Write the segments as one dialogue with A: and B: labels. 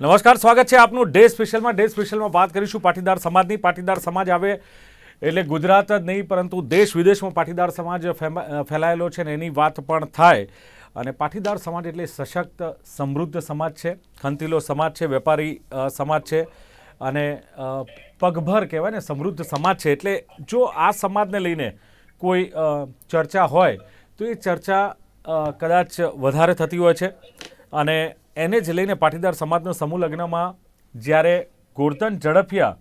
A: નમસ્કાર, સ્વાગત છે આપનું ડે સ્પેશિયલમાં. ડે સ્પેશિયલમાં વાત કરીશું પાટીદાર સમાજની. પાટીદાર સમાજ આવે એટલે ગુજરાત જ નહીં, પરંતુ દેશ વિદેશમાં પાટીદાર સમાજ ફેલાયેલો છે ને એની વાત પણ થાય. અને પાટીદાર સમાજ એટલે સશક્ત, સમૃદ્ધ સમાજ છે. ખંતીલો સમાજ છે, વેપારી સમાજ છે અને પગભર કહેવાય ને, સમૃદ્ધ સમાજ છે. એટલે જો આ સમાજને લઈને કોઈ ચર્ચા હોય, તો એ ચર્ચા કદાચ વધારે થતી હોય છે. અને એને જ લઈને પાટીદાર સમાજનો સમૂહ લગ્નમાં જ્યારે ગોરધન ઝડપિયા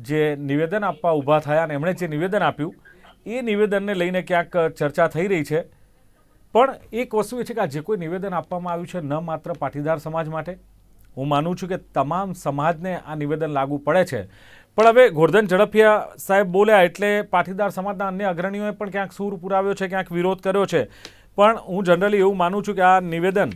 A: જે નિવેદન આપવા ઊભા થયા અને એમણે જે નિવેદન આપ્યું, એ નિવેદનને લઈને ક્યાંક ચર્ચા થઈ રહી છે. પણ એક વસ્તુ એ છે કે આ જે કોઈ નિવેદન આપવામાં આવ્યું છે ન માત્ર પાટીદાર સમાજ માટે, હું માનું છું કે તમામ સમાજને આ નિવેદન લાગુ પડે છે. પણ હવે ગોરધન ઝડપિયા સાહેબ બોલ્યા એટલે પાટીદાર સમાજના અન્ય અગ્રણીઓએ પણ ક્યાંક સૂર પુરાવ્યો છે, ક્યાંક વિરોધ કર્યો છે. પણ હું જનરલી એવું માનું છું કે આ નિવેદન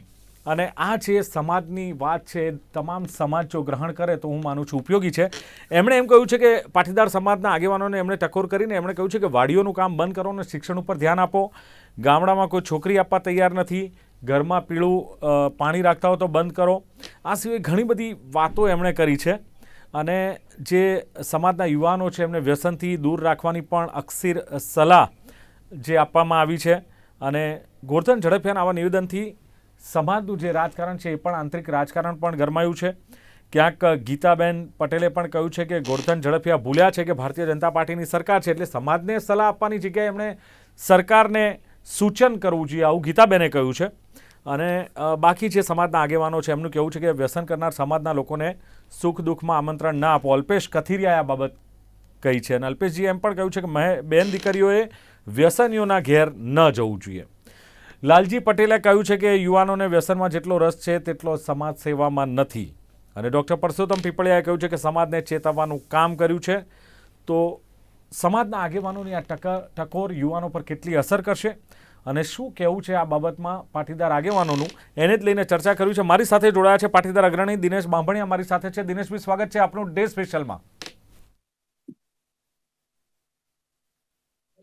A: અને આ જે સમાજની વાત છે, તમામ સમાજ જો ગ્રહણ કરે તો હું માનું છું ઉપયોગી છે. એમણે એમ કહ્યું છે કે પાટીદાર સમાજના આગેવાનોને એમણે ટકોર કરીને એમણે કહ્યું છે કે વાડીઓનું કામ બંધ કરો અને શિક્ષણ ઉપર ધ્યાન આપો. ગામડામાં કોઈ છોકરી આપવા તૈયાર નથી. ઘરમાં પીળું પાણી રાખતા હો તો બંધ કરો. આ સિવાય ઘણી બધી વાતો એમણે કરી છે. અને જે સમાજના યુવાનો છે એમને વ્યસનથી દૂર રાખવાની પણ અક્ષીર સલાહ જે આપવામાં આવી છે. અને ગોરધન ઝડપિયાના આવા નિવેદનથી સમાજનું જે રાજકારણ છે એ પણ આંતરિક રાજકારણ પણ ગરમાયું છે. ક્યાંક ગીતાબેન પટેલે પણ કહ્યું છે કે ગોરધન ઝડપિયા ભૂલ્યા છે કે ભારતીય જનતા પાર્ટીની સરકાર છે એટલે સમાજને સલાહ આપવાની જગ્યાએ એમણે સરકારને સૂચન કરવું જોઈએ આવું ગીતાબેને કહ્યું છે. અને બાકી જે સમાજના આગેવાનો છે એમનું કહેવું છે કે વ્યસન કરનાર સમાજના લોકોને સુખ દુઃખમાં આમંત્રણ ના આપો. અલ્પેશ કથિરિયાએ આ બાબત કહી છે અને અલ્પેશજીએ એમ પણ કહ્યું છે કે મહે, બેન દીકરીઓએ વ્યસનીઓના ઘેર ન જવું જોઈએ. લાલજી પટેલે કહ્યું છે કે યુવાનોને વ્યસનમાં જેટલો રસ છે, તેટલો સમાજ સેવામાં નથી. અને ડૉક્ટર પરસોત્તમ પીપળિયાએ કહ્યું છે કે સમાજને ચેતવવાનું કામ કર્યું છે. તો સમાજના આગેવાનોની આ ટકા, ટકોર યુવાનો પર કેટલી અસર કરશે? અને શું કહેવું છે આ બાબતમાં પાટીદાર આગેવાનોનું? એને જ લઈને ચર્ચા કર્યું છે. મારી સાથે જોડાયા છે પાટીદાર અગ્રણી દિનેશ બાંભણિયા. મારી સાથે છે દિનેશભાઈ સ્વાગત છે આપનું ડે સ્પેશિયલમાં.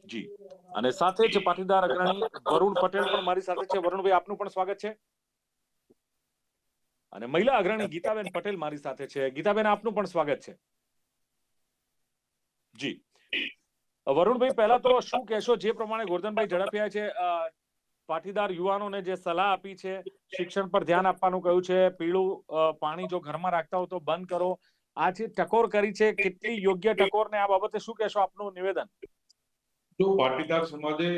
A: જી. અને સાથે જ પાટીદાર અગ્રણી વરુણ પટેલ પણ મારી સાથે છે. વરુણભાઈ, આપનું પણ સ્વાગત છે. અને મહિલા અગ્રણી ગીતાબેન પટેલ મારી સાથે છે. ગીતાબેન, આપનું પણ સ્વાગત છે. જી. વરુણભાઈ, પહેલા તો શું કહેશો? જે પ્રમાણે ગોરધનભાઈ ઝડપિયા છે પાટીદાર યુવાનોને જે સલાહ આપી છે, શિક્ષણ પર ધ્યાન આપવાનું કહ્યું છે, પીળું પાણી જો ઘરમાં રાખતા હો તો બંધ કરો. આ જે ટકોર કરી છે, કેટલી યોગ્ય ટકોર ને આ બાબતે શું કહેશો આપનું નિવેદન?
B: જો પાટીદાર સમાજે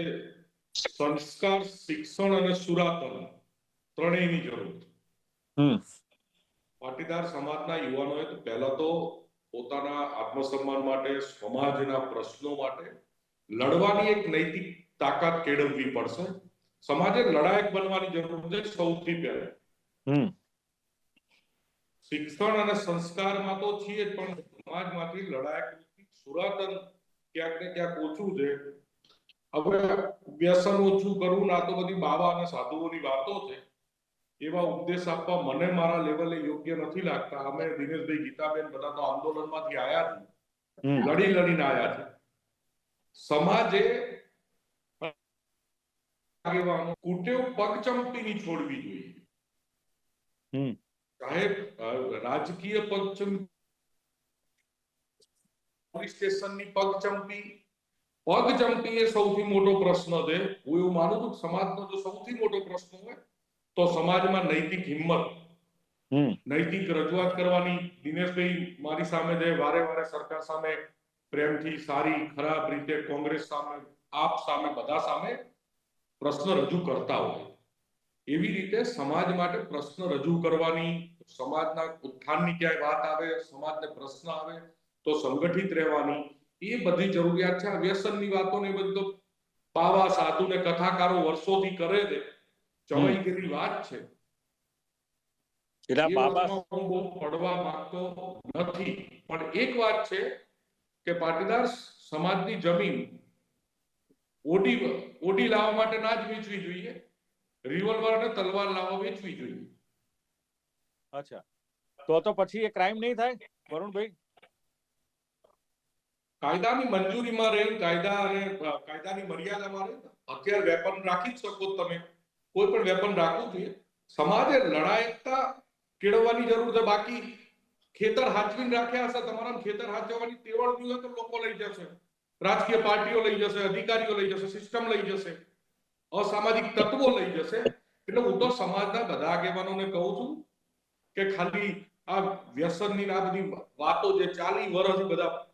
B: સંસ્કાર શિક્ષણ અને સુરાતન ત્રણેયની જરૂર છે. પાટીદાર સમાજના યુવાનોએ તો પહેલા તો પોતાના આત્મસન્માન માટે સમાજના પ્રશ્નો માટે લડવાની એક નૈતિક તાકાત કેળવવી પડશે. સમાજે લડાયક બનવાની જરૂર છે સૌથી પહેલા.
A: હમ.
B: શિક્ષણ અને સંસ્કારમાં તો છીએ જ પણ સમાજમાંથી લડાયક સુરાતન ક્યાંક ને ક્યાંક ઓછું છે. હવે વ્યસન ઓછું કરવું ના તો બધી બાવા અને સાધુઓની વાતો છે. એવા ઉપદેશ આપવા મને મારા લેવલે યોગ્ય નથી લાગતા. અમે દિનેશભાઈ ગીતાબેન બધા તો આંદોલનમાંથી આયા છે લડી લડીને આયા છે સમાજે આગેવાનો કુટેવ પગચંપીની છોડવી જોઈએ. સાહેબ રાજકીય પગચંપી પોલીસ સ્ટેશનની પગચંપી પગચંપી એ સૌથી મોટો પ્રશ્ન છે. હું એવું માનું છું કે સમાજનો જો સૌથી મોટો પ્રશ્ન હોય તો સમાજમાં નૈતિક હિંમત
A: હમ.
B: નૈતિક રજૂઆત કરવાની. દિનેશભાઈ મારી સામે જે વારે વારે સરકાર સામે પ્રેમથી સારી ખરાબ રીતે કોંગ્રેસ સામે આપ સામે બધા સામે પ્રશ્ન રજૂ કરતા હોય. એવી રીતે સમાજ માટે પ્રશ્ન રજૂ કરવાની સમાજના ઉત્થાનની ક્યાંય વાત આવે સમાજને પ્રશ્ન આવે તો સંગઠિત રહેવાની. એ બધી જરૂરિયાત છે. આ વ્યસનની વાતોને બધું તો બાવા સાધુ ને કથાકારો વર્ષોથી કરે છે. ચવાઈ વાત છે.
A: એટલે બાબા
B: હું બહુ પડવા માંગતો નથી. પણ એક વાત છે કે પાટીદાર સમાજની જમીન ઓડી ઓડી લાવવા માટે ના જ વેચવી જોઈએ. રિવોલ્વર અને તલવાર લાવવા વેચવી જોઈએ.
A: અચ્છા. તો તો પછી એ ક્રાઇમ નહીં થાય? વરુણભાઈ?
B: કાયદાની મંજૂરીમાં રહી, કાયદા અને કાયદાની મર્યાદામાં રહી. અત્યારે વેપન રાખી જ શકો તમે. કોઈ પણ વેપન રાખવું જોઈએ. સમાજે લડાયકતા કેળવવાની જરૂર છે. બાકી ખેતર હાચવીને રાખ્યા હશે તમારા ખેતર હાચવવાની તેવડ હોય તો લોકો લઈ જશે. રાજકીય પાર્ટીઓ લઈ જશે, અધિકારીઓ લઈ જશે, સિસ્ટમ લઈ જશે. અસામાજિક તત્વો લઈ જશે. એટલે હું તો સમાજના બધા આગેવાનોને કહું છું કે ખાલી આ વ્યસનની આ બધી વાતો જે ચાલી વર્ષ બધા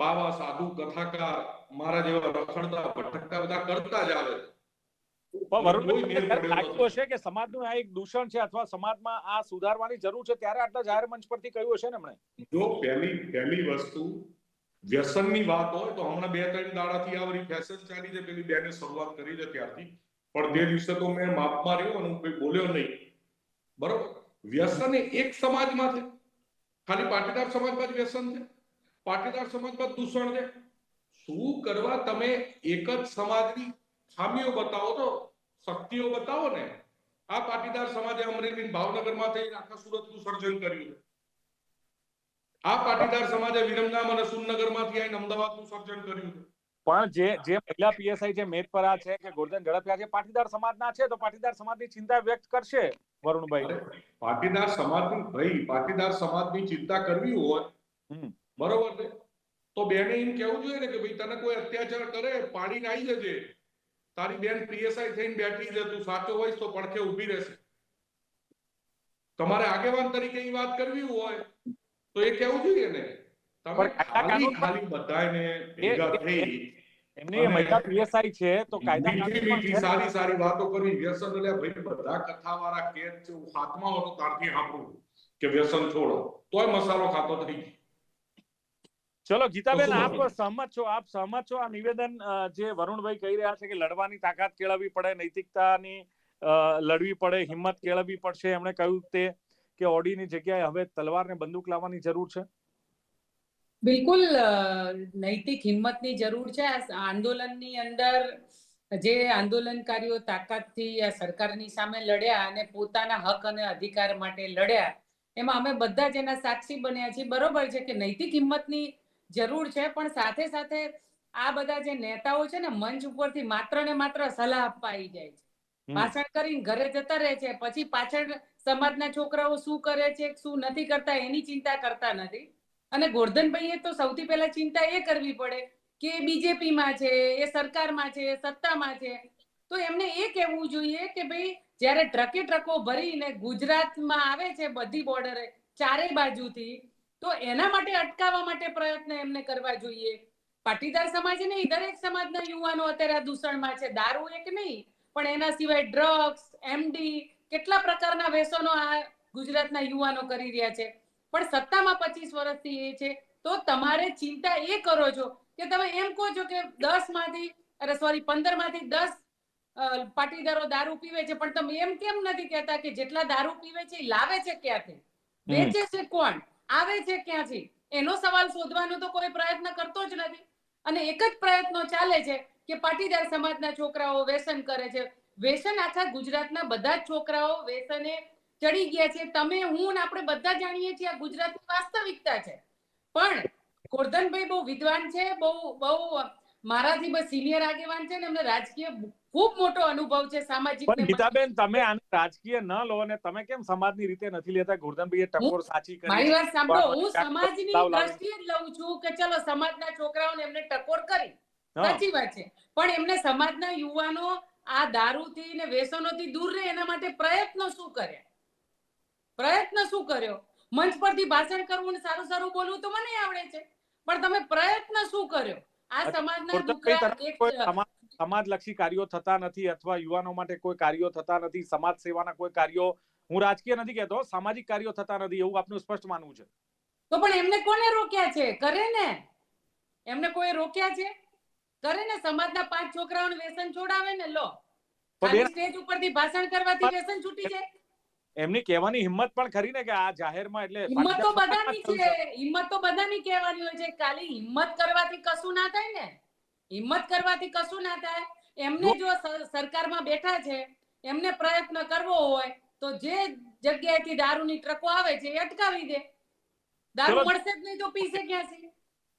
B: બાવા સાધુ કથાકાર મારા જેવા રખડતા ભટકતા બધા કરતા જ આવે
A: લાગતું હશે કે સમાજનું આ એક દૂષણ છે અથવા સમાજમાં આ સુધારવાની જરૂર છે ત્યારે આટલા જાહેર મંચ પરથી કહ્યું હશે ને એમણે?
B: જો પહેલી પહેલી વસ્તુ વ્યસનની વાત હોય તો હમણાં બે ત્રણ દાડાથી આ બધી ફેશન ચાલી છે. પેલી બેને શરૂઆત કરી છે ત્યારથી. પણ તે દિવસે તો મેં માપ રહ્યો અને કોઈ બોલ્યો નહીં. બરોબર? વ્યસન એ એક સમાજમાં છે. ખાલી પાટીદાર સમાજમાં જ વ્યસન છે. પાટીદાર સમાજમાં દૂષણ છે. શું કરવા તમે એક જ સમાજની ખામીઓ બતાવો તો શક્તિઓ બતાવો ને. આ પાટીદાર સમાજે અમરેલી ભાવનગરમાં થઈને આખા સુરતનું સર્જન કર્યું છે. આ પાટીદાર સમાજે વિરમગામ અને સુરનગરમાંથી આવીને અમદાવાદનું સર્જન કર્યું
A: પણ જે જે મહિલા પીએસઆઈ છે મેદપરા છે કે ગોરધન ઝડપિયા છે પાટીદાર સમાજના છે તો પાટીદાર સમાજની ચિંતા વ્યક્ત કરશે વરુણભાઈ.
B: પાટીદાર સમાજની ભાઈ પાટીદાર સમાજની ચિંતા કરવી હોય. બરોબર છે તો બેને એમ કેવું જોઈએ ને કે ભાઈ તને કોઈ અત્યાચાર કરે પાણી આવી જજે. તારી બેન પીએસઆઈ થઈને બેઠી છે તું સાચો હોઈશ તો પડખે ઊભી રહેશે. તમારે આગેવાન તરીકે એ વાત કરવી હોય તો એ કેવું જોઈએ ને. તમે ખાલી ખાલી બધાને ભેગા થઈ
A: એમની મહિલા પીએસઆઈ છે તો કાયદા
B: મીઠી મીઠી સારી સારી વાતો કરવી. વ્યસન એટલે ભાઈ બધા કથાવાળા કે છે હું હાથમાં હોતો તારથી સાંભળું કે વ્યસન છોડો. તોય મસાલો ખાતો થઈ ગયો
A: ચલો ગીતાબેન આપ સહમત છો આપ સહમત છો. આ નિવેદન જે વરુણભાઈ કહી રહ્યા છે કે લડવાની તાકાત કેળવવી પડે નૈતિકતાની લડવી પડે હિંમત કેળવવી પડશે. એમણે કહ્યું તે કે ઓડીની જગ્યાએ હવે તલવારને બંદૂક લાવવાની જરૂર છે.
C: બિલકુલ નૈતિક હિંમતની જરૂર છે. આંદોલનની અંદર જે આંદોલનકારીઓ તાકાતથી આ સરકારની સામે લડ્યા અને પોતાના હક અને અધિકાર માટે લડ્યા એમાં અમે બધા જ એના સાક્ષી બન્યા છીએ. બરોબર છે કે નૈતિક હિંમતની જરૂર છે પણ સાથે સાથે આ બધા જે નેતાઓ છે ને મંચ ઉપરથી માત્ર ને માત્ર સલાહ આપવા આવી જાય છે. ભાષણ કરીને ઘરે જતા રહે છે પછી પાછળ સમાજના છોકરાઓ શું કરે છે શું નથી કરતા એની ચિંતા કરતા નથી. અને ગોરધનભાઈએ તો સૌથી પહેલા ચિંતા એ કરવી પડે કે બીજેપી માં છે એ સરકારમાં છે સત્તામાં છે. તો એમને એ કહેવું જોઈએ કે ભાઈ જ્યારે ટ્રકે ટ્રકો ભરીને ગુજરાતમાં આવે છે બધી બોર્ડરે ચારે બાજુથી તો એના માટે અટકાવવા માટે પ્રયત્ન એમને કરવા જોઈએ. પાટીદાર સમાજ નહીં દરેક સમાજના યુવાનો અત્યારે આ દૂષણમાં છે. દારૂ એક નહીં પણ એના સિવાય ડ્રગ્સ એમડી કેટલા પ્રકારના વ્યસનો આ ગુજરાતના યુવાનો કરી રહ્યા છે. પણ સત્તામાં પચીસ વર્ષથી એ છે. તો તમારે ચિંતા એ કરો છો કે તમે એમ કહો છો કે દસમાંથી અરે સોરી પંદરમાંથી દસ પાટીદારો દારૂ પીવે છે. પણ તમે એમ કેમ નથી કહેતા કે જેટલા દારૂ પીવે છે લાવે છે ક્યાંથી? વેચે છે કોણ? આવે છે ક્યાંથી? એનો સવાલ શોધવાનો તો કોઈ પ્રયત્ન કરતો જ નથી. અને એક જ પ્રયત્નો ચાલે છે કે પાટીદાર સમાજના છોકરાઓ વ્યસન કરે છે. વ્યસન આખા ગુજરાતના બધા જ છોકરાઓ વ્યસને ચડી ગયા છે. તમે, હું આપણે બધા જાણીએ છીએ આ ગુજરાતની વાસ્તવિકતા છે. પણ ગોરધનભાઈ બહુ વિદ્વાન છે, બહુ બહુ, મારાથી બસ સિનિયર આગેવાન છે ને એમને રાજકીય ખૂબ મોટો અનુભવ છે સામાજિક
A: પણ ગીતાબેન તમે આને રાજકીય ન લો અને તમે કેમ સમાજની રીતે નથી લેતા? ગોરધનભાઈએ ટકોર સાચી કરી.
C: મારી વાત સાંભળો હું સમાજની દ્રષ્ટિએ જ લઉં છું કે ચલો સમાજના છોકરાઓને એમને ટકોર કરી. સાચી વાત છે. પણ એમને સમાજના યુવાનો આ દારૂથી ને વ્યસનોથી દૂર રહે એના માટે પ્રયત્નો શું કર્યા પ્રયત્ન શું કર્યો? મંચ પરથી ભાષણ કરવું ને સારું સારું બોલવું તો મને આવડે છે. પણ તમે પ્રયત્ન શું કર્યો? આ સમાજના
A: ગોરધનભાઈ સમાજલક્ષી કાર્યો થતા નથી અથવા યુવાનો માટે કોઈ કાર્યો થતા નથી સમાજ સેવાના કોઈ કાર્યો હું રાજકીય નથી કહેતો સામાજિક કાર્યો થતા નથી એવું આપનું સ્પષ્ટ માનવું છે.
C: તો પણ એમને કોને રોક્યા છે? કરે ને. એમને કોઈ રોક્યા છે? કરે ને. સમાજના પાંચ છોકરાઓને વ્યસન છોડાવે ને લો. સ્ટેજ ઉપરથી ભાષણ કરવાથી વ્યસન છૂટી જાય.
A: એમની કહેવાની હિંમત પણ ખરી ને કે આ જાહેરમાં એટલે
C: હિંમત તો બધાની છે. હિંમત તો બધાની કહેવાની હોય છે. ખાલી હિંમત કરવાથી કશું ના થાય ને. હિંમત કરવાથી કશું ના થાય. એમને જો સરકારમાં બેઠા છે એમને પ્રયત્ન કરવો હોય તો જે જગ્યાએથી દારૂની ટ્રકો આવે છે એ અટકાવી દે. દારૂ મળશે જ નહીં તો પીશે ક્યાંથી?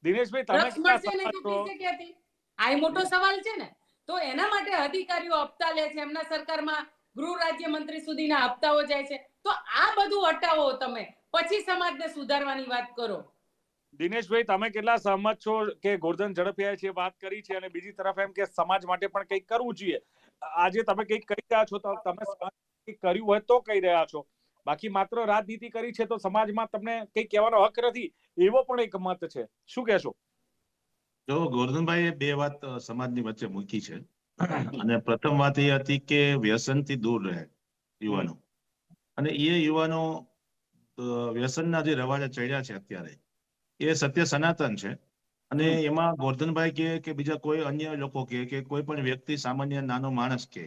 A: દિનેશભાઈ તમે
C: મળશે નહીં તો
A: સમજ
C: ક્યાંથી? આ મોટો સવાલ છે ને. તો એના માટે અધિકારીઓ હપ્તા લે છે. એમના સરકારમાં ગૃહ રાજ્ય મંત્રી સુધીના હપ્તાઓ જાય છે. તો આ બધું હટાવો તમે. પછી સમાજને સુધારવાની વાત કરો.
A: દિનેશભાઈ તમે કેટલા સહમત છો કે ગોરધન ઝડપિયાએ છે વાત કરી છે અને બીજી તરફ એમ કે સમાજ માટે પણ કંઈક કરવું જોઈએ? આજે તમે કંઈક કહી રહ્યા છો તો તમે કર્યું હોય તો કહી રહ્યા છો. બાકી માત્ર રાજનીતિ કરી છે તો સમાજમાં તમને કંઈક કહેવાનો હક નથી એવો પણ એક મત છે. શું કહેશો?
D: જો ગોરધનભાઈએ બે વાત સમાજની વચ્ચે મૂકી છે. અને પ્રથમ વાત એ હતી કે વ્યસનથી દૂર રહે યુવાનો. અને એ યુવાનો વ્યસનના જે રવાજા ચડ્યા છે અત્યારે એ સત્ય સનાતન છે. અને એમાં ગોરધનભાઈ કે કે બીજા કોઈ અન્ય લોકો કે કે કોઈ પણ વ્યક્તિ સામાન્ય નાનો માણસ કે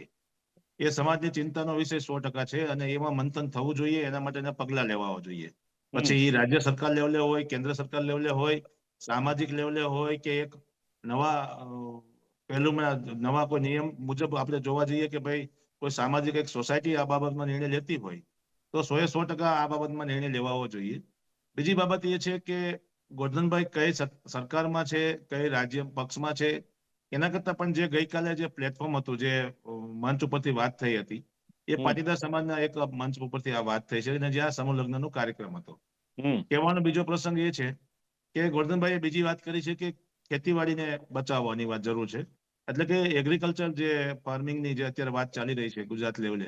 D: એ સમાજની ચિંતાનો વિષય સો ટકા છે અને એમાં મંથન થવું જોઈએ એના માટેના પગલા લેવા જોઈએ. પછી એ રાજ્ય સરકાર લેવલે હોય કેન્દ્ર સરકાર લેવલે હોય સામાજિક લેવલે હોય કે એક નવા પહેલું નવા કોઈ નિયમ મુજબ આપણે જોવા જઈએ કે ભાઈ કોઈ સામાજિક એક સોસાયટી આ બાબતમાં નિર્ણય લેતી હોય તો સો એ સો ટકા આ બાબતમાં નિર્ણય લેવાવો જોઈએ. બીજી બાબત એ છે કે ગોરધનભાઈ કઈ સરકારમાં છે કઈ રાજ્ય પક્ષમાં છે એના કરતા પણ જે ગઈકાલે જે પ્લેટફોર્મ હતું જે મંચ ઉપરથી વાત થઈ હતી એ પાટીદાર સમાજના એક મંચ ઉપરથી આ વાત થઈ છે અને જ્યાં સમૂહ લગ્નનો કાર્યક્રમ હતો. કહેવાનો બીજો પ્રસંગ એ છે કે ગોરધનભાઈએ બીજી વાત કરી છે કે ખેતીવાડીને બચાવવાની વાત જરૂર છે. એટલે કે એગ્રીકલ્ચર જે ફાર્મિંગની જે અત્યારે વાત ચાલી રહી છે ગુજરાત લેવલે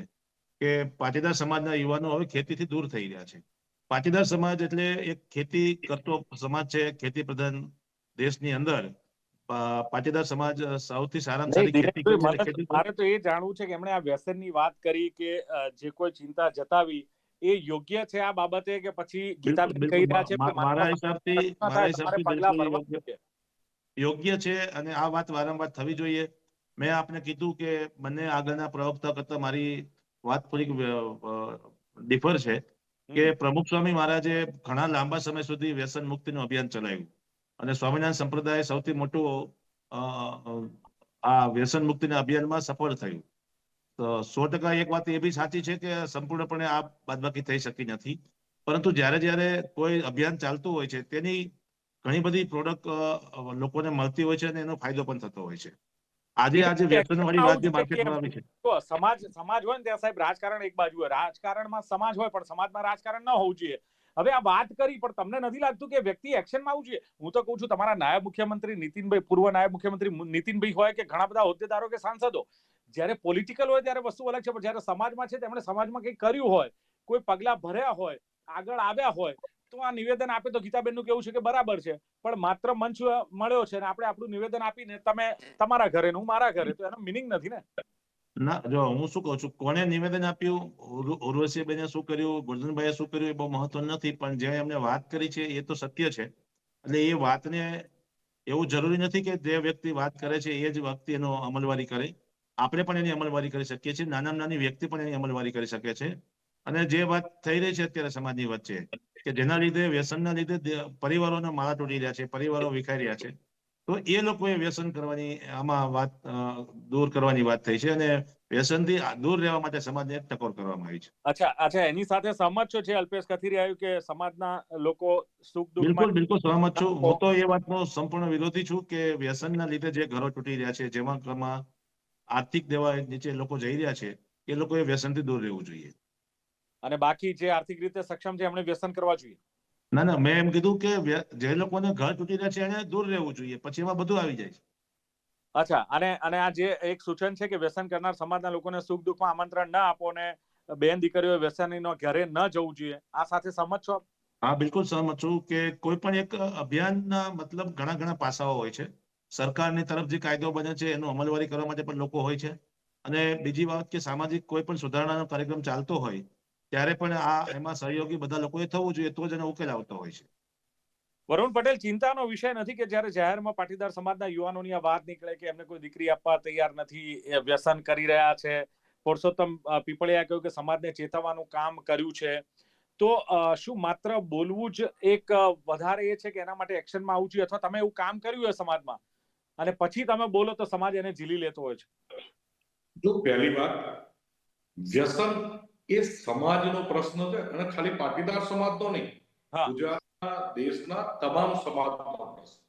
D: કે પાટીદાર સમાજના યુવાનો હવે ખેતીથી દૂર થઈ રહ્યા છે. પાટીદાર સમાજ એટલે એક ખેતી કરતો સમાજ છે ખેતી પ્રધાન દેશની અંદર. પાટીદાર સમાજ સૌથી સારામાં સારી ખેતી
A: મારે તો એ જાણવું છે કે એમણે આ વ્યસનની વાત કરી કે જે કોઈ ચિંતા જતાવી એ યોગ્ય છે આ બાબતે કે પછી ગીતાબેન કહી રહ્યા છે?
D: મારા હિસાબથી મારા હિસાબથી યોગ્ય છે અને આ વાત વારંવાર થવી જોઈએ. મેં આપને કીધું કે બંને આગળના પ્રવક્તા કરતા મારી વાત થોડીક ડિફર છે. કે પ્રમુખ સ્વામી મહારાજે ઘણા લાંબા સમય સુધી વ્યસન મુક્તિનું અભિયાન ચલાવ્યું. અને સ્વામિનારાયણ સંપ્રદાય સૌથી મોટું આ વ્યસન મુક્તિના અભિયાનમાં સફળ થયું. તો સો ટકા એક વાત એ બી સાચી છે કે સંપૂર્ણપણે આ બાદબાકી થઈ શકી નથી. પરંતુ જ્યારે જ્યારે કોઈ અભિયાન ચાલતું હોય છે તેની ઘણી બધી પ્રોડક્ટ લોકોને મળતી હોય છે અને એનો ફાયદો પણ થતો હોય છે. આજે આજે વ્યસન વાળી વાત જે માર્કેટમાં આવી છે.
A: તો સમાજ સમાજ હોય ને ત્યાં સાહેબ રાજકારણ એક બાજુ હોય. રાજકારણમાં સમાજ હોય પણ સમાજમાં રાજકારણ ન હોવું જોઈએ. હવે આ વાત કરી પણ તમને નથી લાગતું કે વ્યક્તિ એક્શનમાં આવવું જોઈએ? હું તો કહું છું તમારા નાયબ મુખ્યમંત્રી નીતિનભાઈ પૂર્વ નાયબ મુખ્યમંત્રી નીતિનભાઈ હોય કે ઘણા બધા હોદ્દેદારો કે સાંસદો જ્યારે પોલિટિકલ હોય ત્યારે વસ્તુ અલગ છે પણ જ્યારે સમાજમાં છે તેમણે સમાજમાં કંઈક કર્યું હોય કોઈ પગલા ભર્યા હોય આગળ આવ્યા હોય તો આ નિવેદન આપે તો ગીતાબેનનું કેવું છે કે બરાબર છે. પણ માત્ર મંચ મળ્યો છે ને આપણે આપણું નિવેદન આપીને તમે તમારા ઘરે હું મારા ઘરે, તો એનો મિનિંગ નથી ને?
D: ના, જો હું શું કહું છું કોને નિવેદન આપ્યું? ઉર્વશીબેને શું કર્યું? ગોરધનભાઈએ શું કર્યું? એ બહુ મહત્વ નથી, પણ જે એમને વાત કરી છે એ તો સત્ય છે. એટલે એ વાતને એવું જરૂરી નથી કે જે વ્યક્તિ વાત કરે છે એ જ વ્યક્તિ એનો અમલવારી કરે. આપણે પણ એની અમલવારી કરી શકીએ છીએ. નાનામાં નાની વ્યક્તિ પણ એની અમલવારી કરી શકે છે. અને જે વાત થઈ રહી છે, અત્યારે સમાજની વચ્ચે કે જેના લીધે વ્યસનના લીધે પરિવારોના માળા તૂટી રહ્યા છે પરિવારો વિખાઈ રહ્યા છે. તો એ લોકોએ વ્યસન કરવાની આમાં વાત દૂર કરવાની વાત થઈ છે અને વ્યસનથી થી દૂર રહેવા માટે સમાજને ટકોર કરવામાં આવી છે.
A: અચ્છા અચ્છા એની સાથે સહમત છો છે અલ્પેશ કથિરી આવ્યું કે સમાજના લોકો સુખ
D: બિલકુલ બિલકુલ સહમત છું. હું તો એ વાતનો સંપૂર્ણ વિરોધી છું કે વ્યસનના લીધે જે ઘરો તૂટી રહ્યા છે જેમાં આર્થિક દેવા નીચે લોકો જઈ રહ્યા છે એ લોકોએ વ્યસનથી દૂર રહેવું જોઈએ.
A: અને બાકી જે આર્થિક રીતે સક્ષમ છે એમણે વ્યસન કરવા જોઈએ.
D: ના ના મેં એમ કીધું કે જે લોકોને ઘર તૂટી રહ્યા છે એને દૂર રહેવું જોઈએ. પછી એમાં બધું આવી જાય છે.
A: અચ્છા અને અને આ જે એક સૂચન છે કે વ્યસન કરનાર સમાજના લોકોને સુખ દુઃખમાં આમંત્રણ ન આપો ને બેન દીકરીઓ વ્યસનીનો ઘરે ન જવું જોઈએ આ સાથે સહમત છો?
D: હા બિલકુલ સહમત છું કે કોઈ પણ એક અભિયાનના મતલબ ઘણા ઘણા પાસાઓ હોય છે. સરકારની તરફ જે કાયદો બને છે એનું અમલવારી કરવા માટે પણ લોકો હોય છે. અને બીજી વાત કે સામાજિક કોઈ પણ સુધારણાનો કાર્યક્રમ ચાલતો હોય ત્યારે પણ આ એમાં સહયોગી બધા લોકોએ થવું જોઈએ તો જ એનો ઉકેલ આવતો હોય છે.
A: વરુણ પટેલ ચિંતાનો વિષય નથી કે જ્યારે જાહેરમાં પાટીદાર સમાજના યુવાનોની આ વાત નીકળે કે એમને કોઈ દીકરી આપવા તૈયાર નથી એ વ્યસન કરી રહ્યા છે. પુરુષોત્તમ પીપળિયા કહ્યું કે સમાજને ચેતવવાનું કામ કર્યું છે. તો શું માત્ર બોલવું જ એક વધારે એ છે કે એના માટે એક્શનમાં આવવું જોઈએ? અથવા તમે એવું કામ કર્યું હોય સમાજમાં? અને પછી તમે બોલો તો સમાજ એને ઝીલી લેતો હોય છે.
B: જો પહેલી વાત વ્યસન એ સમાજનો પ્રશ્ન છે અને ખાલી પાટીદાર સમાજનો નહીં. ગુજરાતના દેશના તમામ સમાજનો પ્રશ્ન.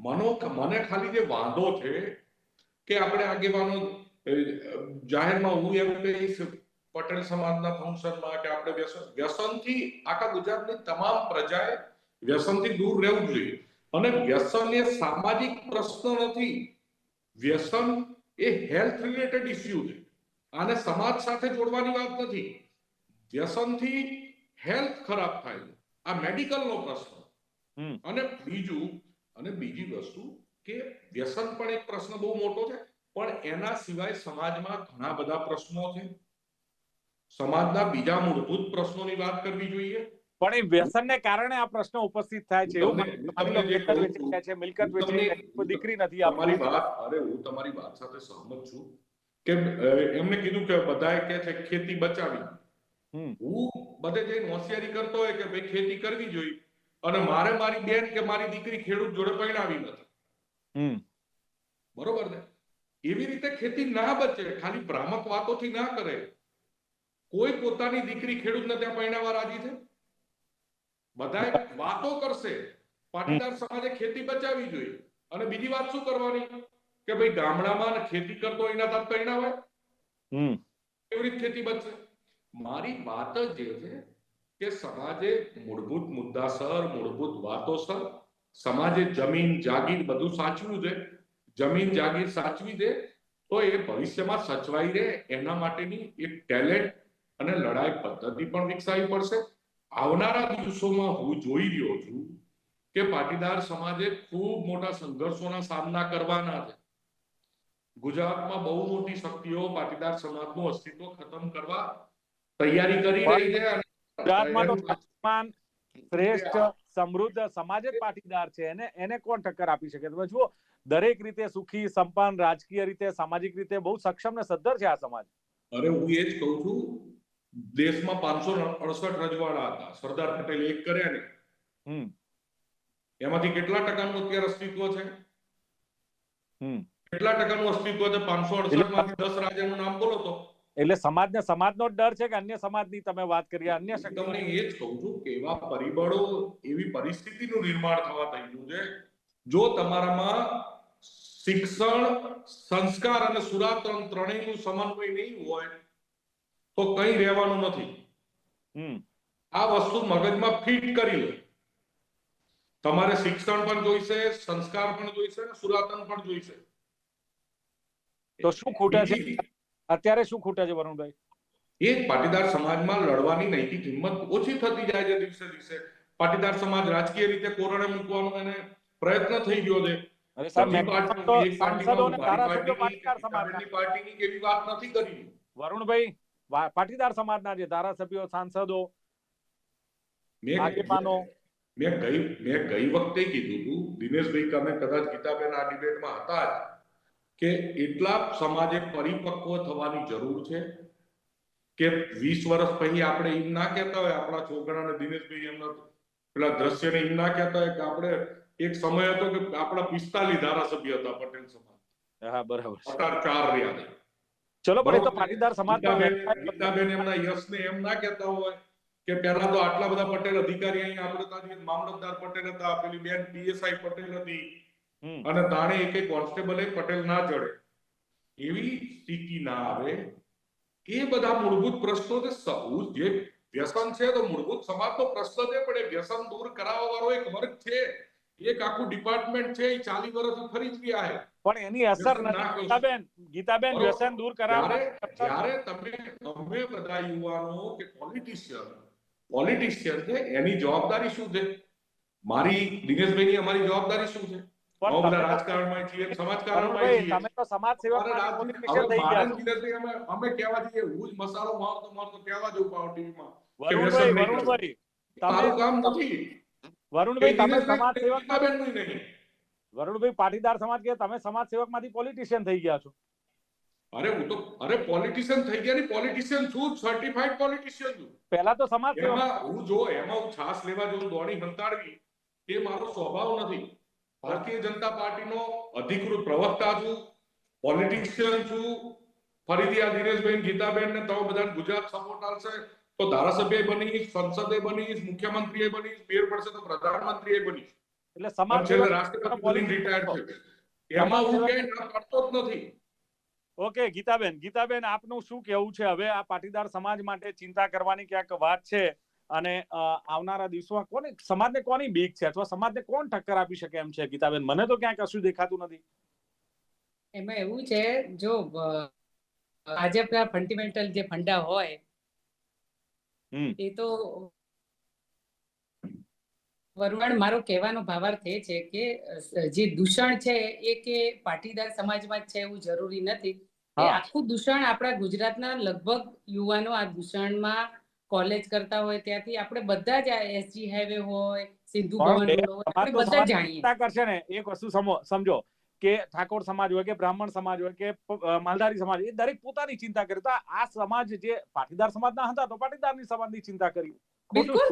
B: મનો મને ખાલી જે વાંધો છે કે આપણે આગેવાનો જાહેરમાં હું એમ કહીશ પટેલ સમાજના ફંક્શનમાં કે આપણે વ્યસન વ્યસનથી આખા ગુજરાતની તમામ પ્રજાએ વ્યસનથી દૂર રહેવું જોઈએ. અને વ્યસન એ સામાજિક પ્રશ્ન નથી. વ્યસન એ હેલ્થ રિલેટેડ ઇસ્યુ છે. આને સમાજ સાથે જોડવાની વાત નથી. વ્યસનથી હેલ્થ ખરાબ થાય છે. આ મેડિકલનો પ્રશ્ન. અને બીજું અને બીજી વસ્તુ કે વ્યસન પણ એક પ્રશ્ન બહુ મોટો છે પણ એના સિવાય સમાજમાં ઘણા બધા પ્રશ્નો છે. સમાજના બીજા મૂળભૂત પ્રશ્નોની વાત કરવી જોઈએ.
A: પણ એ વ્યસનને કારણે આ પ્રશ્ન ઉપસ્થિત થાય છે. મિલકત વેચી દીકરી નથી અમારી
B: વાત અરે હું તમારી વાત સાથે સહમત છું. કે એમને કીધું કે બધાએ કે છે ખેતી બચાવી. હું બધે જઈને હોશિયારી કરતો હોય કે ભાઈ ખેતી કરવી જોઈએ. અને મારે મારી બેન કે મારી દીકરી ખેડૂત જોડે પરણાવી નથી. બરોબર ને? એવી રીતે ખેતી ના બચે ખાલી ભ્રામક વાતોથી ના કરે. કોઈ પોતાની દીકરી ખેડૂતને ત્યાં પરણાવવા રાજી છે? બધાએ વાતો કરશે. પાટીદાર સમાજે ખેતી બચાવી જોઈએ. અને બીજી વાત શું કરવાની? કે ભાઈ ગામડામાં ખેતી કરતો એના તાત પરણાવાય
A: હોય?
B: એવી રીતે ખેતી બચશે મારી વાત જ એ છે કે સમાજે મૂળભૂત મુદ્દાસર મૂળભૂત વાતોસર સમાજે જમીન જાગીર બધું સાચવું છે. જમીન જાગીર સાચવી દે તો એ ભવિષ્યમાં સચવાઈ રહે એના માટેની એક ટેલેન્ટ અને લડાઈ પદ્ધતિ પણ વિકસાવી પડશે. આવનારા દિવસોમાં હું જોઈ રહ્યો છું કે પાટીદાર સમાજે ખૂબ મોટા સંઘર્ષોના સામના કરવાના છે. ગુજરાતમાં બહુ મોટી શક્તિઓ પાટીદાર સમાજનું અસ્તિત્વ ખતમ કરવા તૈયારી કરી રહી છે અને
A: ગુજરાતમાં શ્રેષ્ઠ સમૃદ્ધ સમાજ જ પાટીદાર છે. એને એને કોણ ટક્કર આપી શકે? તમે જુઓ દરેક રીતે સુખી સંપન્ન રાજકીય રીતે સામાજિક રીતે બહુ સક્ષમ ને સદ્ધર છે આ સમાજ.
B: અરે હું એ જ કહું છું દેશમાં પાંચસો અડસઠ રજવાડા હતા. સરદાર પટેલ એક કર્યા ને
A: હમ.
B: એમાંથી કેટલા ટકાનું અત્યારે અસ્તિત્વ છે?
A: હમ.
B: કેટલા ટકાનું અસ્તિત્વ છે? પાંચસો અડસઠમાંથી દસ રાજાનું નામ બોલો તો.
A: એટલે સમાજને સમાજનો ડર છે કે અન્ય સમાજની તમે વાત કરી અન્ય
B: તમને એ જ કહું છું કે એવા પરિબળો એવી પરિસ્થિતિનું નિર્માણ થવા થઈ છે જો તમારામાં શિક્ષણ સંસ્કાર અને સુરાતન ત્રણેયનું સમન્વય નહીં હોય તો કંઈ રહેવાનું નથી. આ વસ્તુ મગજમાં ફિટ કરી લો. તમારે શિક્ષણ પણ જોઈશે સંસ્કાર પણ જોઈશે અને સુરાતન પણ જોઈશે.
A: તો શું ખૂટે છે? અત્યારે શું ખૂટે છે વરુણભાઈ?
B: એ પાટીદાર સમાજમાં લડવાની નૈતિક હિંમત ઓછી થતી જાય છે દિવસે દિવસે. પાટીદાર સમાજ રાજકીય રીતે કોરણે મૂકવાનો એને પ્રયત્ન થઈ ગયો છે.
A: વરુણભાઈ પાટીદાર સમાજના જે ધારાસભ્યો સાંસદો.
B: મેં ગઈ મેં ગઈ વખતે કીધું હતું દિનેશભાઈ તમે કદાચ ગીતાબેન આ ડિબેટમાં હતા જ. કે એટલા સમાજે પરિપક્વ થવાની જરૂર છે કે વીસ વર્ષ પછી આપણે એમ ના કહેતા હોય આપણા છોકરાને દિનેશભાઈ એમના પેલા દ્રશ્યને એમ ના કહેતા હોય કે આપણે એક સમય હતો કે આપણા પિસ્તાલીસ ધારાસભ્ય હતા પટેલ સમાજ
A: હા બરાબર છે.
B: ચાર રહ્યા
A: ચલો પણ એ તો પાટીદાર સમાજનો
B: ગીતાબેન એમના યશને એમ ના કહેતા હોય કે પહેલા તો આટલા બધા પટેલ અધિકારી અહીંયા આપણે ત્યાં મામલતદાર પટેલ હતા પેલી બેન પીએસઆઈ પટેલ હતી. અને તાણે એક કોન્સ્ટેબલે પટેલ ના ચડે એવી સ્થિતિ ના આવે એ બધા મૂળભૂત પ્રશ્નો છે સૌ જે વ્યસન છે તો મૂળભૂત સમાજનો પ્રશ્ન છે પણ એ વ્યસન દૂર કરાવવા વાળો એક વર્ગ છે. એક આખું ડિપાર્ટમેન્ટ છે એ ચાલી વર્ષ ફરી જ ગયા છે.
A: પણ એની અસર ગીતાબેન ગીતાબેન વ્યસન દૂર કરાવવા
B: જ્યારે તમે અમે બધા યુવાનો કે પોલિટિશિયન પોલિટિશિયન છે એની જવાબદારી શું છે? મારી દિનેશભાઈની અમારી જવાબદારી શું છે? રાજકારણમાં છીએ સમાજકારણમાં
A: વરુણભાઈ,
B: છીએ.
A: તમે તો સમાજ સેવક
B: અમારે
A: માટે
B: રાજનીતિ-
A: politician
B: હવે
A: થઈ ગયા
B: મારે
A: છો.
B: દિનેશભાઈ અમે અમે કહેવા જઈએ હું જ મસાલો મારતો મારતો કહેવા જઉં પાવ ટીવીમાં.
A: વરુણભાઈ વરુણભાઈ
B: કામ નથી.
A: વરુણભાઈ તમે સમાજ સેવક
B: નહીં.
A: વરુણભાઈ પાટીદાર સમાજ કે તમે સમાજ સેવકમાંથી પોલિટિશિયન થઈ ગયા છો?
B: અરે હું તો અરે પોલિટિશિયન થઈ ગયા ની પોલિટિશિયન છું સર્ટિફાઈડ પોલિટિશિયન છું.
A: પહેલા તો સમાજ સેવક
B: હું જો એમાં હું છાસ લેવા જો દોડી હંતાડવી તે મારો સ્વભાવ નથી. ભારતીય જનતા પાર્ટીનો અધિકૃત પ્રવક્તા છું પોલિટિશિયન છું. ફરીથી આ દિનેશભાઈ ગીતાબેન ને તમે બધા ગુજરાત સપોર્ટ આવશે તો ધારાસભ્ય બનીશ સંસદે બનીશ મુખ્યમંત્રીએ બનીશ મેયર પડશે તો પ્રધાનમંત્રીએ બનીશ.
A: એટલે સમાજ
B: છેલ્લે રાષ્ટ્રપતિ રિટાયર્ડ છે. એમાં હું કઈ ના પાડતો જ નથી.
A: ઓકે ગીતાબેન ગીતાબેન આપનું શું કેવું છે? હવે આ પાટીદાર સમાજ માટે ચિંતા કરવાની ક્યાંક વાત છે. અને આવનારા દિવસોમાં કોને સમાજને કોની બીક છે? અથવા સમાજને કોણ ટક્કર આપી શકે એમ છે ગીતાબેન? મને તો ક્યાંય કશું દેખાતું નથી.
C: એમાં એવું છે જો ભાજપના ફંડામેન્ટલ જે ફંડા હોય એ તો વરુણ મારો કહેવાનો ભાવાર્થ એ છે કે જે દૂષણ છે એ કે પાટીદાર સમાજમાં જ છે એવું જરૂરી નથી. આખું દૂષણ આપણા ગુજરાતના લગભગ યુવાનો આ દૂષણમાં કોલેજ કરતા હોય ત્યાંથી આપણે બધા જ એસજી હાઈવે હોય સિંધુ ભવન હોય આપણે બધા જાણીએ.
A: કરશે ને એક વસ્તુ સમજો કે ઠાકોર સમાજ હોય કે બ્રાહ્મણ સમાજ હોય કે માલધારી સમાજ એ દરેક પોતાની ચિંતા કરે. તો આ- આ સમાજ જે પાટીદાર સમાજના હતા તો પાટીદારની સમાજની ચિંતા કરી.
C: બિલકુલ.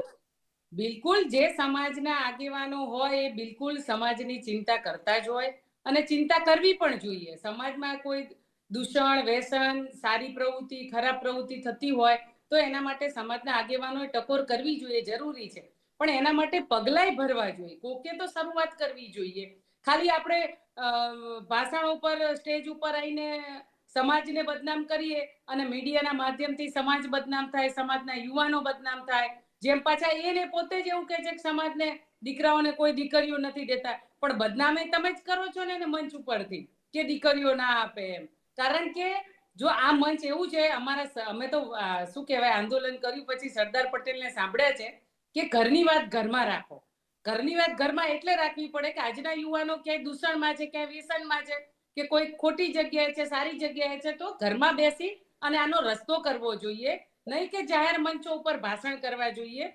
C: બિલકુલ જે સમાજના આગેવાનો હોય એ બિલકુલ સમાજની ચિંતા કરતા જ હોય અને ચિંતા કરવી પણ જોઈએ. સમાજમાં કોઈ દૂષણ વ્યસન સારી પ્રવૃત્તિ ખરાબ પ્રવૃત્તિ થતી હોય તો એના માટે સમાજના આગેવાનોએ ટકોર કરવી જોઈએ, જરૂરી છે. પણ એના માટે પગલાંય ભરવા જોઈએ. કોકે તો શરૂઆત કરવી જોઈએ. ખાલી આપણે ભાષણ ઉપર, સ્ટેજ ઉપર આવીને સમાજને બદનામ કરીએ અને મીડિયાના માધ્યમથી સમાજ બદનામ થાય, સમાજના યુવાનો બદનામ થાય, જેમ પાછા એને પોતે જ એવું કહે છે કે સમાજને દીકરાઓને કોઈ દીકરીઓ નથી દેતા. પણ બદનામે તમે જ કરો છો ને મંચ ઉપરથી, કે દીકરીઓ ના આપે એમ. કારણ કે જો આ મંચ એવું છે અમારા અમે તો શું કહેવાય આંદોલન કર્યું પછી સરદાર પટેલને સાંભળ્યા છે કે ઘરની વાત ઘરમાં રાખો. ઘરની વાત ઘરમાં એટલે રાખવી પડે કે આજના યુવાનો ક્યાંય દૂષણમાં છે ક્યાંય વ્યસનમાં છે કે કોઈ ખોટી જગ્યાએ છે સારી જગ્યાએ છે તો ઘરમાં બેસી અને આનો રસ્તો કરવો જોઈએ. નહીં કે જાહેર મંચો ઉપર ભાષણ કરવા જોઈએ.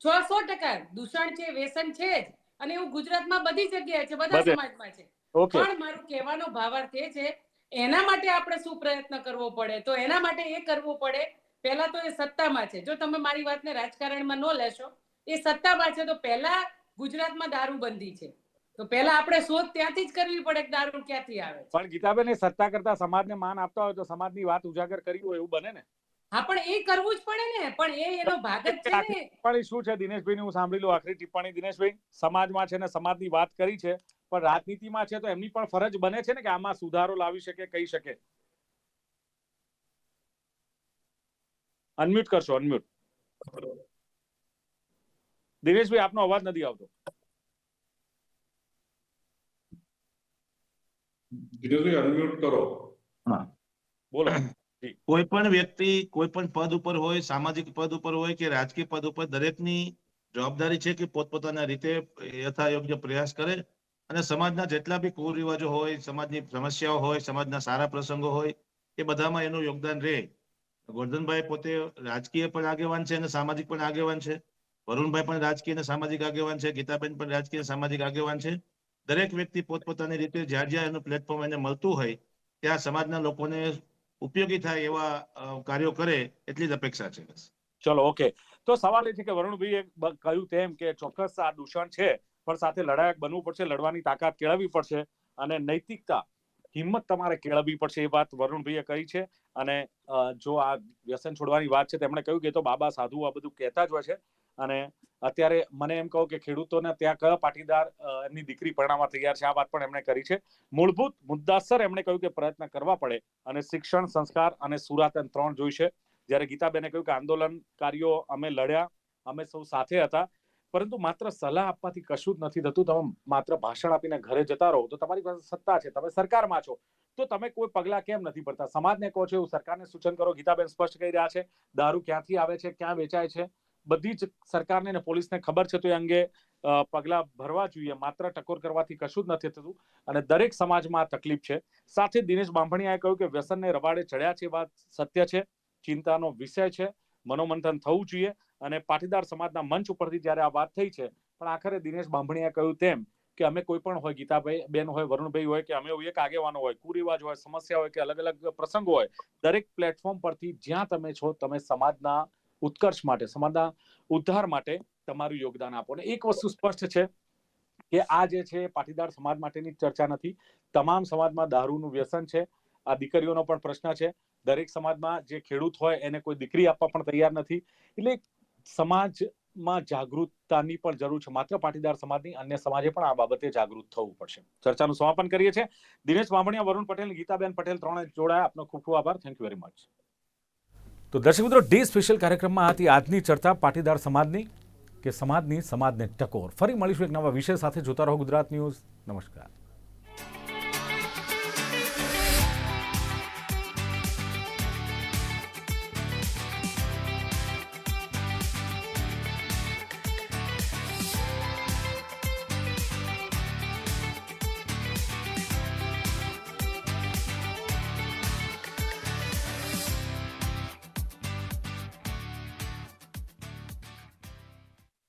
C: છ સો ટકા દૂષણ છે વ્યસન છે જ. અને એવું ગુજરાતમાં બધી જગ્યાએ છે બધા સમાજમાં છે. પણ મારું કહેવાનો ભાવાર્થ એ છે એના માટે આપણે શું પ્રયત્ન કરવો પડે? તો એના માટે એ કરવું પડે પહેલા તો એ સત્તામાં છે. જો તમે મારી વાતને રાજકારણમાં ન લેશો એ સત્તામાં છે તો પહેલા ગુજરાતમાં દારૂબંધી છે. તો પહેલા આપણે શોધ ત્યાંથી જ કરવી પડે કે દારૂ ક્યાંથી આવે
A: પણ ગીતાબેન એ સત્તા કરતા સમાજને માન આપતા હોય તો સમાજની વાત ઉજાગર કરી હોય એવું બને ને?
C: હા પણ એ કરવું જ પડે ને. પણ એ એનો ભાગ જ છે ને.
A: પણ શું છે? દિનેશભાઈ હું સાંભળી લઉં આખરી ટિપ્પણી. દિનેશભાઈ સમાજમાં છે ને સમાજની વાત કરી છે. પણ રાજનીતિમાં છે તો એમની પણ ફરજ બને છે ને કે આમાં સુધારો લાવી શકે કહી શકે. અનમ્યુટ કરશો અનમ્યુટ દિનેશભાઈ આપનો અવાજ નથી આવતો.
B: અનમ્યુટ કરો.
A: બોલો.
D: કોઈ પણ વ્યક્તિ કોઈ પણ પદ ઉપર હોય સામાજિક પદ ઉપર હોય કે રાજકીય પદ ઉપર દરેકની જવાબદારી છે કે પોતપોતાના રીતે યથાયોગ્ય પ્રયાસ કરે. અને સમાજના જેટલા બી કુરિવાજો હોય, સમાજની સમસ્યાઓ હોય, સમાજના સારા પ્રસંગો હોય, એ બધામાં એનું યોગદાન રહે. ગોરધનભાઈ પોતે રાજકીય પણ આગેવાન છે અને સામાજિક પણ આગેવાન છે. વરુણભાઈ પણ રાજકીય અને સામાજિક આગેવાન છે. ગીતાબેન પણ રાજકીય સામાજિક આગેવાન છે. દરેક વ્યક્તિ પોતપોતાની રીતે જ્યાં જ્યાં એનું પ્લેટફોર્મ એને મળતું હોય, ત્યાં સમાજના લોકોને ઉપયોગી થાય એવા કાર્યો કરે એટલી જ અપેક્ષા છે.
A: ચલો, ઓકે. તો સવાલ એ છે કે વરુણભાઈએ કહ્યું તેમ કે ચોક્કસ આ દૂષણ છે. પણ સાથે લડાયક બનવું પડશે, લડવાની તાકાત કેળવવી પડશે અને નૈતિકતા, હિંમત તમારે કેળવવી પડશે એ વાત વરુણભાઈએ કહી છે. અને જો આ વ્યસન છોડવાની વાત છે, તેમણે કહ્યું કે તો બાબા સાધુ આ બધું કહેતા જ હોય છે. અને અત્યારે મને એમ કહો કે ખેડૂતોને ત્યાં કયા પાટીદાર એમની દીકરી પરણાવવા તૈયાર છે, આ વાત પણ એમણે કરી છે. મૂળભૂત મુદ્દાસર એમણે કહ્યું કે પ્રયત્ન કરવા પડે અને શિક્ષણ, સંસ્કાર અને સુરાતન ત્રણ જોઈશે. જ્યારે ગીતાબેને કહ્યું કે આંદોલનકારીઓ અમે લડ્યા, અમે સૌ સાથે હતા. પરંતુ માત્ર સલાહ આપવાથી કશું જ નથી થતું. તમે માત્ર ભાષણ આપીને ઘરે જતા રહો, તો તમારી પાસે સત્તા છે. તમે સરકારમાં છો. તો તમે કોઈ પગલા કેમ નથી ભરતા? સમાજને કહો છો એવું? સરકારને સૂચન કરો? ગીતાબેન સ્પષ્ટ કહી રહ્યા છે. દારૂ ક્યાંથી આવે છે? ક્યાં વેચાય છે? બધી જ સરકારને અને પોલીસને ખબર છે તો એ અંગે પગલાં ભરવા જોઈએ. માત્ર ટકોર કરવાથી કશું જ નથી થતું. અને દરેક સમાજમાં આ તકલીફ છે. સાથે દિનેશ બાંભણીયાએ કહ્યું કે વ્યસનને રવાડે ચડ્યા છે વાત સત્ય છે. ચિંતાનો વિષય છે. મનોમંથન થવું જોઈએ. અને પાટીદાર સમાજના મંચ ઉપરથી જ્યારે આ વાત થઈ છે, પણ આખરે દિનેશ બાંભણિયાએ કહ્યું તેમ કે અમે કોઈ પણ હોય, ગીતાભાઈ બેન હોય, વરુણભાઈ હોય, કે અમે એક આગેવાનો હોય, કુરિવાજ હોય, સમસ્યા હોય, કે અલગ અલગ પ્રસંગો હોય, દરેક પ્લેટફોર્મ પરથી જ્યાં તમે છો, તમે સમાજના ઉત્કર્ષ માટે, સમાજના ઉદ્ધાર માટે તમારું યોગદાન આપો. ને એક વસ્તુ સ્પષ્ટ છે કે આ જે છે, પાટીદાર સમાજ માટેની ચર્ચા નથી. તમામ સમાજમાં દારૂનું વ્યસન છે. આ દીકરીઓનો પણ પ્રશ્ન છે. દરેક સમાજમાં જે ખેડૂત હોય, એને કોઈ દીકરી આપવા પણ તૈયાર નથી. એટલે સમાજમાં જાગૃતતાની પણ જરૂર છે. માત્ર પાટીદાર સમાજની, અન્ય સમાજે પણ આ બાબતે જાગૃત થવું પડશે. ચર્ચાનું સમાપન કરીએ છીએ. દિનેશ વામણિયા, વરુણ પટેલ, ગીતાબેન પટેલ ત્રણે જોડાયા. આપનો ખૂબ ખૂબ આભાર. થેન્ક યુ વેરી મચ તો દર્શક મિત્રો, ડે સ્પેશિયલ કાર્યક્રમમાં હતી આજની ચર્ચા. પાટીદાર સમાજની કે સમાજની, સમાજને ટકોર. ફરી મળીશું એક નવા વિષય સાથે. જોતા રહો ગુજરાત ન્યૂઝ. નમસ્કાર.